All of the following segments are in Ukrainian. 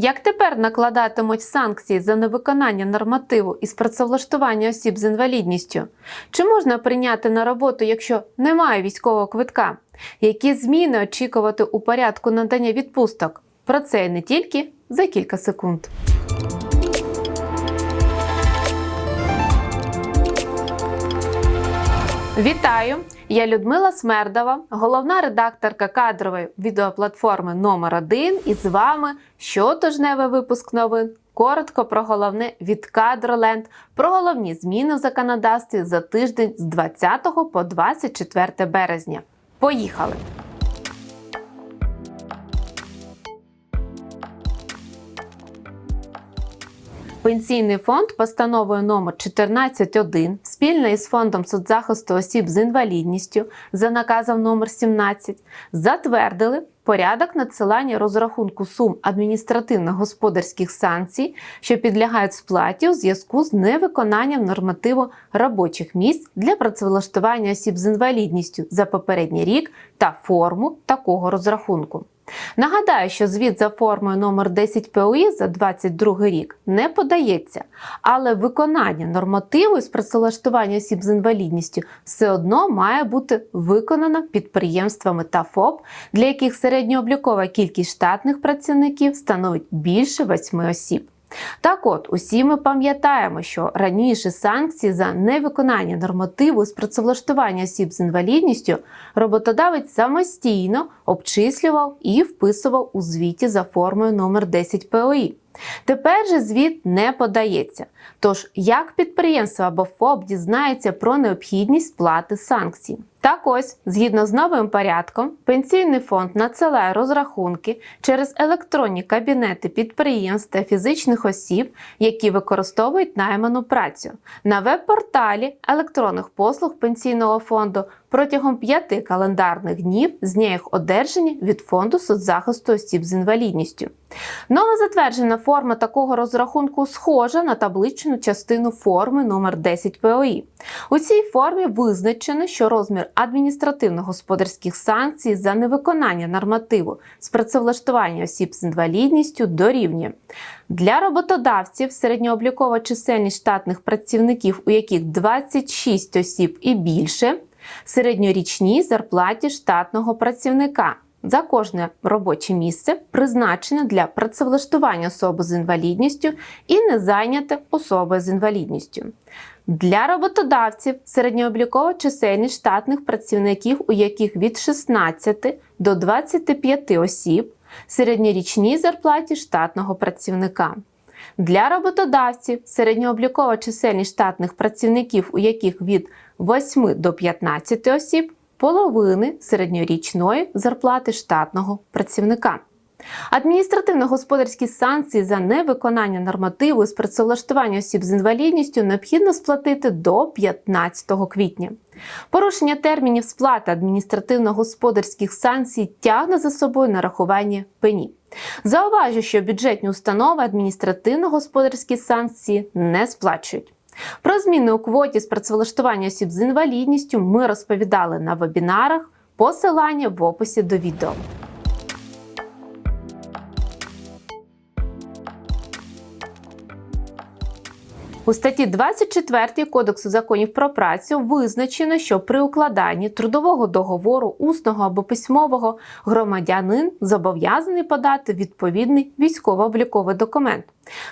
Як тепер накладатимуть санкції за невиконання нормативу із працевлаштування осіб з інвалідністю? Чи можна прийняти на роботу, якщо немає військового квитка? Які зміни очікувати у порядку надання відпусток? Про це і не тільки за кілька секунд. Вітаю! Я Людмила Смердова, головна редакторка кадрової відеоплатформи номер 1 І з вами щотижневий випуск новин. Коротко про головне від Кадроленд, про головні зміни в законодавстві за тиждень з 20 по 24 березня. Поїхали! Пенсійний фонд постановою номер 14.1 спільно із фондом соцзахисту осіб з інвалідністю за наказом номер 17 затвердили порядок надсилання розрахунку сум адміністративно-господарських санкцій, що підлягають сплаті у зв'язку з невиконанням нормативу робочих місць для працевлаштування осіб з інвалідністю за попередній рік та форму такого розрахунку. Нагадаю, що звіт за формою номер 10 ПОІ за 2022 рік не подається, але виконання нормативу з працевлаштування осіб з інвалідністю все одно має бути виконано підприємствами та ФОП, для яких середньооблікова кількість штатних працівників становить більше 8 осіб. Так от, усі ми пам'ятаємо, що раніше санкції за невиконання нормативу з працевлаштування осіб з інвалідністю роботодавець самостійно обчислював і вписував у звіті за формою номер 10 ПОІ. Тепер же звіт не подається. Тож, як підприємство або ФОП дізнається про необхідність сплати санкцій? Так ось, згідно з новим порядком, пенсійний фонд надсилає розрахунки через електронні кабінети підприємств та фізичних осіб, які використовують найману працю, на веб-порталі електронних послуг пенсійного фонду протягом п'яти календарних днів з дня їх одержання від фонду соцзахисту осіб з інвалідністю. Нова затверджена форма такого розрахунку схожа на табличну частину форми номер 10 ПОІ. У цій формі визначено, що розмір адміністративно-господарських санкцій за невиконання нормативу з працевлаштування осіб з інвалідністю дорівнює. Для роботодавців середньооблікова чисельність штатних працівників, у яких 26 осіб і більше, середньорічній зарплаті штатного працівника за кожне робоче місце призначене для працевлаштування особи з інвалідністю і не зайняте особи з інвалідністю. Для роботодавців середньооблікова чисельність штатних працівників, у яких від 16 до 25 осіб, середньорічній зарплаті штатного працівника. Для роботодавців середньооблікова чисельність штатних працівників, у яких від 8 до 15 осіб, половини середньорічної зарплати штатного працівника. Адміністративно-господарські санкції за невиконання нормативу з працевлаштування осіб з інвалідністю необхідно сплатити до 15 квітня. Порушення термінів сплати адміністративно-господарських санкцій тягне за собою нарахування пені. Зауважу, що бюджетні установи адміністративно-господарські санкції не сплачують. Про зміни у квоті з працевлаштування осіб з інвалідністю ми розповідали на вебінарах. Посилання в описі до відео. У статті 24 Кодексу законів про працю визначено, що при укладанні трудового договору усного або письмового громадянин зобов'язаний подати відповідний військово-обліковий документ.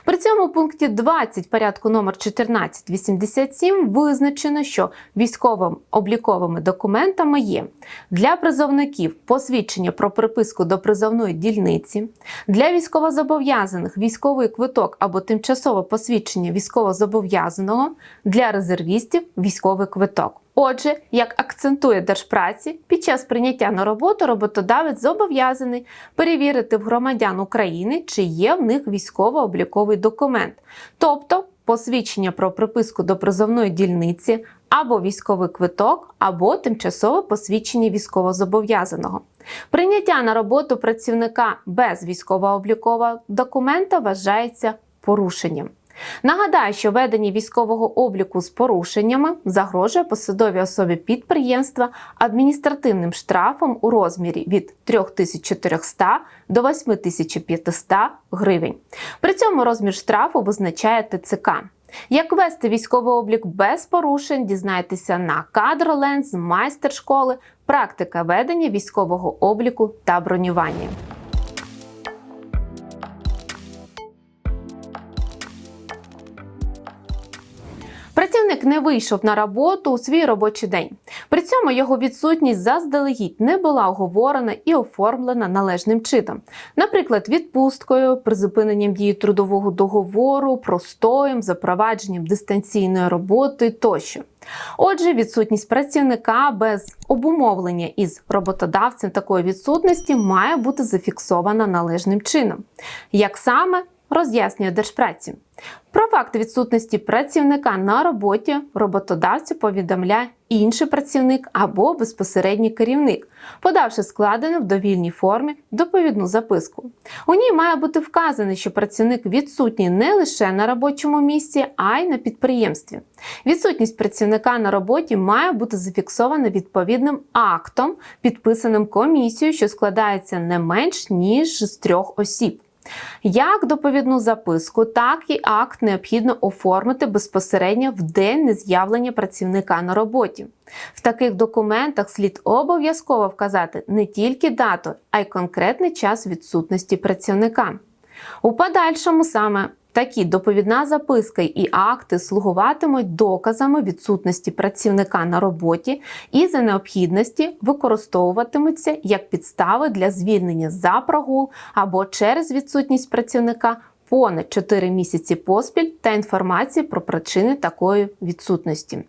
При цьому у пункті 20 порядку номер 1487 визначено, що військовим обліковими документами є для призовників посвідчення про приписку до призовної дільниці, для військовозобов'язаних військовий квиток або тимчасове посвідчення військовозобов'язаного, для резервістів військовий квиток. Отже, як акцентує Держпраці, під час прийняття на роботу роботодавець зобов'язаний перевірити в громадян України, чи є в них військово-обліковий документ, тобто посвідчення про приписку до призовної дільниці, або військовий квиток, або тимчасове посвідчення військовозобов'язаного. Прийняття на роботу працівника без військово-облікового документа вважається порушенням. Нагадаю, що ведення військового обліку з порушеннями загрожує посадовій особі підприємства адміністративним штрафом у розмірі від 3400 до 8500 гривень. При цьому розмір штрафу визначає ТЦК. Як вести військовий облік без порушень, дізнайтеся на кадроленз, майстер-школи, практика ведення військового обліку та бронювання. Працівник не вийшов на роботу у свій робочий день. При цьому його відсутність заздалегідь не була оговорена і оформлена належним чином, наприклад, відпусткою, призупиненням дії трудового договору, простоєм, запровадженням дистанційної роботи тощо. Отже, відсутність працівника без обумовлення із роботодавцем такої відсутності має бути зафіксована належним чином. Як саме роз'яснює Держпраці. Про факт відсутності працівника на роботі роботодавцю повідомляє інший працівник або безпосередній керівник, подавши складену в довільній формі доповідну записку. У ній має бути вказано, що працівник відсутній не лише на робочому місці, а й на підприємстві. Відсутність працівника на роботі має бути зафіксована відповідним актом, підписаним комісією, що складається не менш ніж з трьох осіб. Як доповідну записку, так і акт необхідно оформити безпосередньо в день нез'явлення працівника на роботі. В таких документах слід обов'язково вказати не тільки дату, а й конкретний час відсутності працівника. У подальшому саме Такі доповідна записка і акти слугуватимуть доказами відсутності працівника на роботі і за необхідності використовуватимуться як підстави для звільнення за прогул або через відсутність працівника понад 4 місяці поспіль та інформації про причини такої відсутності.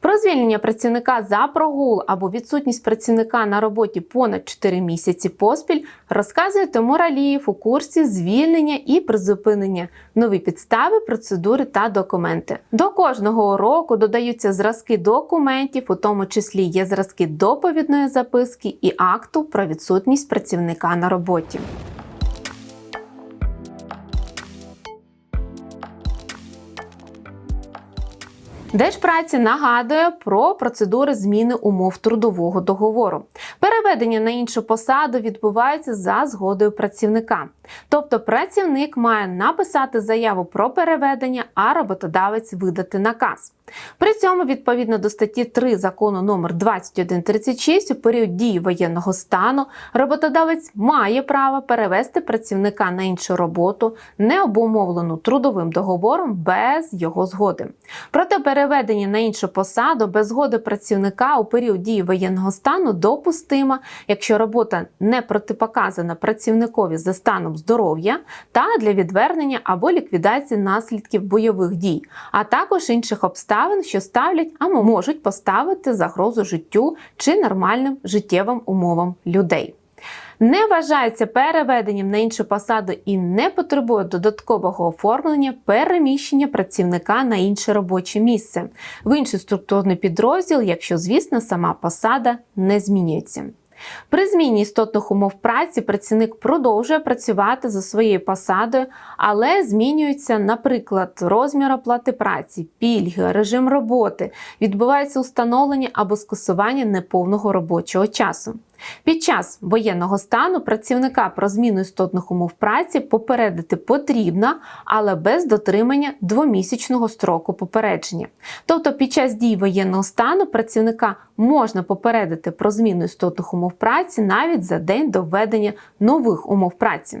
Про звільнення працівника за прогул або відсутність працівника на роботі понад 4 місяці поспіль розказує Тимур Алієв у курсі звільнення і призупинення нові підстави, процедури та документи. До кожного уроку додаються зразки документів, у тому числі є зразки доповідної записки і акту про відсутність працівника на роботі. Держпраці нагадує про процедури зміни умов трудового договору. Переведення на іншу посаду відбувається за згодою працівника. Тобто працівник має написати заяву про переведення, а роботодавець видати наказ. При цьому, відповідно до статті 3 закону номер 2136 у період дії воєнного стану роботодавець має право перевести працівника на іншу роботу, не обумовлену трудовим договором без його згоди. Проте переведення на іншу посаду без згоди працівника у період дії воєнного стану допустимо, якщо робота не протипоказана працівникові за станом здоров'я та для відвернення або ліквідації наслідків бойових дій, а також інших обставин, що ставлять або можуть поставити загрозу життю чи нормальним життєвим умовам людей. Не вважається переведенням на іншу посаду і не потребує додаткового оформлення переміщення працівника на інше робоче місце в інший структурний підрозділ, якщо, звісно, сама посада не змінюється. При зміні істотних умов праці працівник продовжує працювати за своєю посадою, але змінюється, наприклад, розмір оплати праці, пільги, режим роботи, відбувається установлення або скасування неповного робочого часу. Під час воєнного стану працівника про зміну істотних умов праці попередити потрібно, але без дотримання двомісячного строку попередження. Тобто під час дій воєнного стану працівника можна попередити про зміну істотних умов праці навіть за день до введення нових умов праці.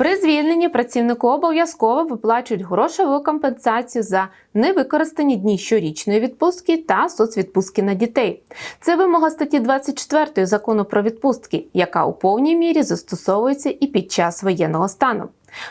При звільненні працівнику обов'язково виплачують грошову компенсацію за невикористані дні щорічної відпустки та соцвідпустки на дітей. Це вимога статті 24 закону про відпустки, яка у повній мірі застосовується і під час воєнного стану.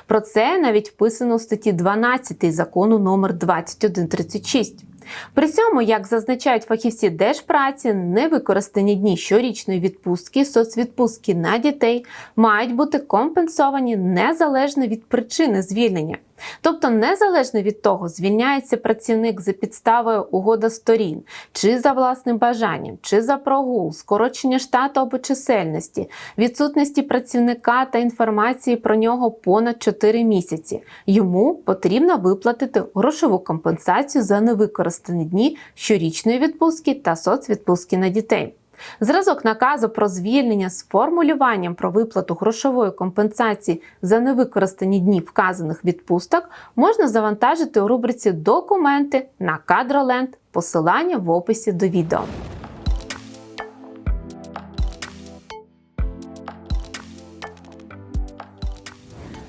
Про це навіть вписано у статті 12 закону номер 2136. При цьому, як зазначають фахівці держпраці, невикористані дні щорічної відпустки, соцвідпустки на дітей мають бути компенсовані незалежно від причини звільнення. Тобто, незалежно від того, звільняється працівник за підставою угода сторін, чи за власним бажанням, чи за прогул, скорочення штату або чисельності, відсутності працівника та інформації про нього понад 4 місяці. Йому потрібно виплатити грошову компенсацію за невикористані дні щорічної відпустки та соцвідпустки на дітей. Зразок наказу про звільнення з формулюванням про виплату грошової компенсації за невикористані дні вказаних відпусток можна завантажити у рубриці Документи на Кадроленд, посилання в описі до відео.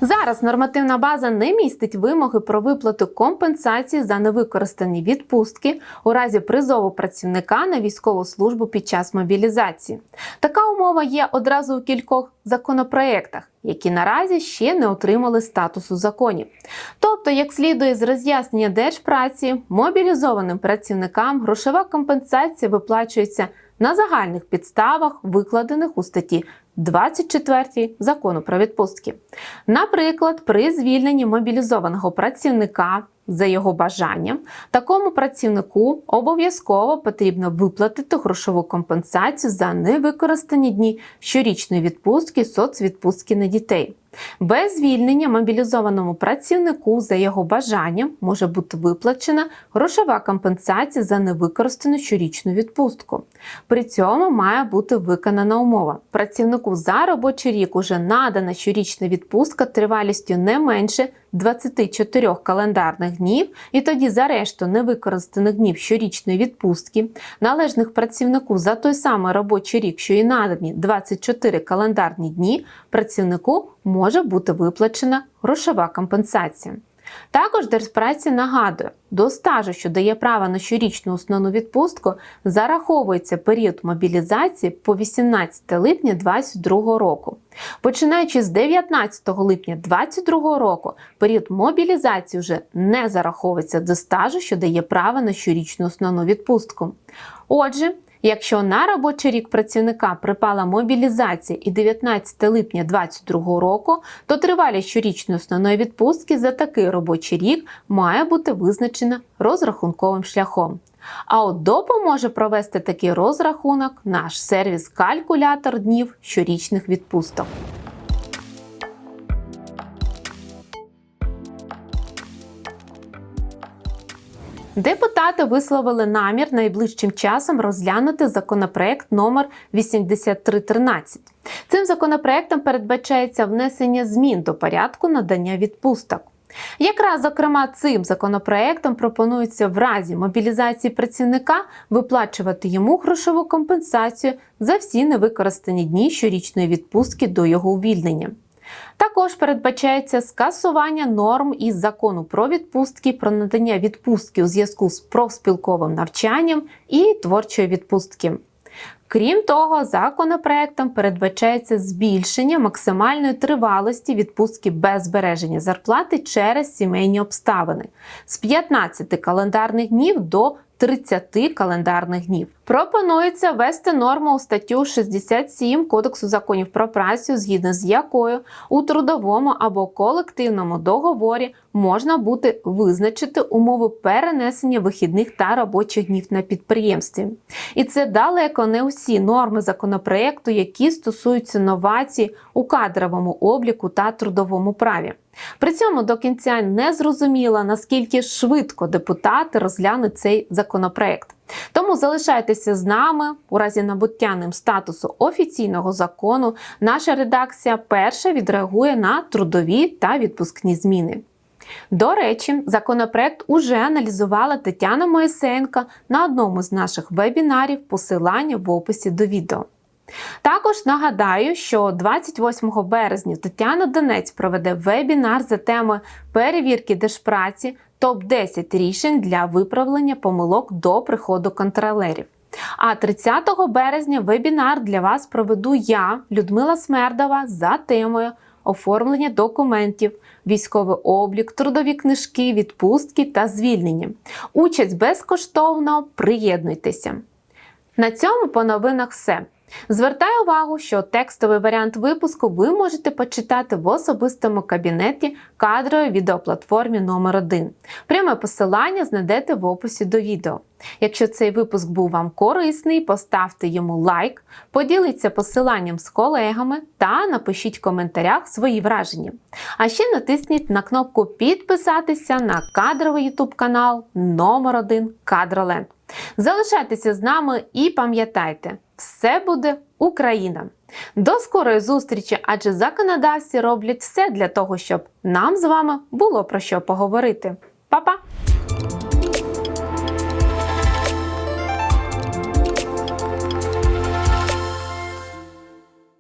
Зараз нормативна база не містить вимоги про виплату компенсації за невикористані відпустки у разі призову працівника на військову службу під час мобілізації. Така умова є одразу у кількох законопроєктах, які наразі ще не отримали статусу законів. Тобто, як слідує з роз'яснення держпраці, мобілізованим працівникам грошова компенсація виплачується на загальних підставах, викладених у статті 24 закону про відпустки. Наприклад, при звільненні мобілізованого працівника за його бажанням, такому працівнику обов'язково потрібно виплатити грошову компенсацію за невикористані дні щорічної відпустки соцвідпустки на дітей. Без звільнення мобілізованому працівнику за його бажанням може бути виплачена грошова компенсація за невикористану щорічну відпустку. При цьому має бути виконана умова. Працівнику за робочий рік уже надана щорічна відпустка тривалістю не менше 24 календарних днів, і тоді за решту невикористаних днів щорічної відпустки, належних працівнику за той самий робочий рік, що і надані 24 календарні дні, працівнику може бути виплачена грошова компенсація. Також Держпраці нагадує, до стажу, що дає право на щорічну основну відпустку, зараховується період мобілізації по 18 липня 2022 року. Починаючи з 19 липня 2022 року, період мобілізації вже не зараховується до стажу, що дає право на щорічну основну відпустку. Отже, Якщо на робочий рік працівника припала мобілізація і 19 липня 2022 року, то тривалість щорічної основної відпустки за такий робочий рік має бути визначена розрахунковим шляхом. А от допоможе провести такий розрахунок наш сервіс калькулятор днів щорічних відпусток. Депутати висловили намір найближчим часом розглянути законопроект номер 8313. Цим законопроектом передбачається внесення змін до порядку надання відпусток. Якраз, зокрема, цим законопроектом пропонується в разі мобілізації працівника виплачувати йому грошову компенсацію за всі невикористані дні щорічної відпустки до його увільнення. Також передбачається скасування норм із закону про відпустки, про надання відпустки у зв'язку з профспілковим навчанням і творчої відпустки. Крім того, законопроектом передбачається збільшення максимальної тривалості відпустки без збереження зарплати через сімейні обставини з 15 календарних днів до 30 календарних днів. Пропонується ввести норму у статтю 67 Кодексу законів про працю, згідно з якою у трудовому або колективному договорі можна буде визначити умови перенесення вихідних та робочих днів на підприємстві. І це далеко не усі норми законопроекту, які стосуються новацій у кадровому обліку та трудовому праві. При цьому до кінця не зрозуміло, наскільки швидко депутати розглянуть цей законопроект. Тому залишайтеся з нами у разі набуття ним статусу офіційного закону. Наша редакція перша відреагує на трудові та відпускні зміни. До речі, законопроект уже аналізувала Тетяна Моїсеєнка на одному з наших вебінарів, посилання в описі до відео. Також нагадаю, що 28 березня Тетяна Донець проведе вебінар за темою перевірки держпраці топ-10 рішень для виправлення помилок до приходу контролерів. А 30 березня вебінар для вас проведу я, Людмила Смердова, за темою оформлення документів, військовий облік, трудові книжки, відпустки та звільнення. Участь безкоштовно, приєднуйтеся. На цьому по новинах все. Звертаю увагу, що текстовий варіант випуску ви можете почитати в особистому кабінеті кадрової відеоплатформі номер 1 Пряме посилання знайдете в описі до відео. Якщо цей випуск був вам корисний, поставте йому лайк, поділіться посиланням з колегами та напишіть в коментарях свої враження. А ще натисніть на кнопку підписатися на кадровий YouTube канал номер 1 Кадроленд. Залишайтеся з нами і пам'ятайте, все буде Україна! До скорої зустрічі, адже законодавці роблять все для того, щоб нам з вами було про що поговорити.